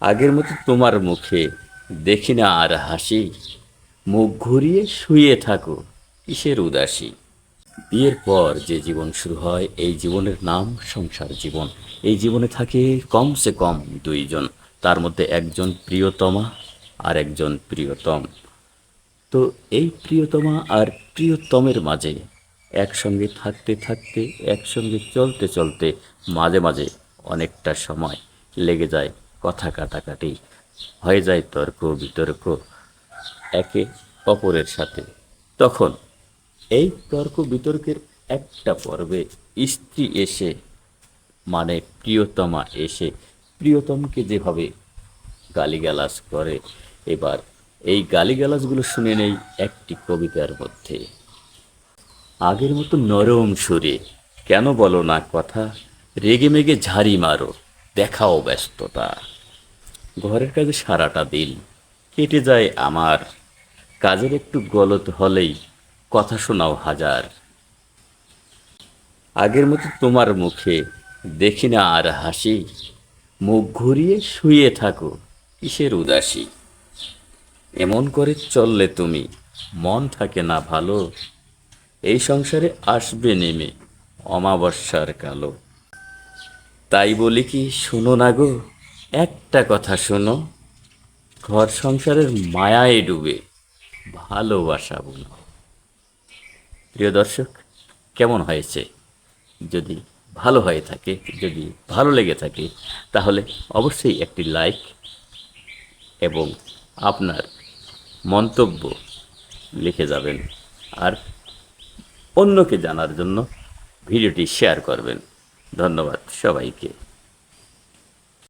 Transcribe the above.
আগের মতো তোমার মুখে দেখি না আর হাসি। মুখ ঘুরিয়ে শুয়ে থাকো, কিসের উদাসী? বিয়ের পর যে জীবন শুরু হয়, এই জীবনের নাম সংসার জীবন। এই জীবনে থাকে কমসে কম দুইজন, তার মধ্যে একজন প্রিয়তমা আর একজন প্রিয়তম। তো এই প্রিয়তমা আর প্রিয়তমের মাঝে একসঙ্গে থাকতে থাকতে, একসঙ্গে চলতে চলতে মাঝে মাঝে অনেকটা সময় লেগে যায়। কথা কাটাকাটি। হয়ে যায় তর্ক, বিতর্ক, একে অপরের সাথে। তখন এই তর্ক, বিতর্কের একটা পর্বে স্ত্রী এসে মানে প্রিয়তমা এসে, প্রিয়তমকে যেভাবে গালিগালাজ করে, এবার এই গালিগালাজগুলো শুনে নেই একটি কবিতার মধ্যে। আগের মতো নরম সুরে, কেন বলো না কথা? রেগে মেগে ঝাড়ি মারো, দেখাও ব্যস্ততা। ঘরের কাজে সারাটা দিন কেটে যায় আমার। কাজের একটু গলত হলেই কথা শোনাও হাজার। আগের মতো তোমার মুখে দেখি না আর হাসি। মুখ ঘুরিয়ে শুয়ে থাকো, কিসের উদাসী? এমন করে চললে তুমি, মন থাকে না ভালো। এই সংসারে আসবে নেমে অমাবস্যার কালো। তাই বলি কি, শোনো না গো। একটা কথা শোনো, ঘর সংসারের মায়ায় ডুবে ভালোবাসা বুনো প্রিয় দর্শক, কেমন হয়েছে? যদি ভালো হয়ে থাকে, যদি ভালো লেগে থাকে, তাহলে অবশ্যই একটি লাইক এবং আপনার মন্তব্য লিখে যাবেন আর অন্যকে জানার জন্য ভিডিওটি শেয়ার করবেন। ধন্যবাদ সবাইকে।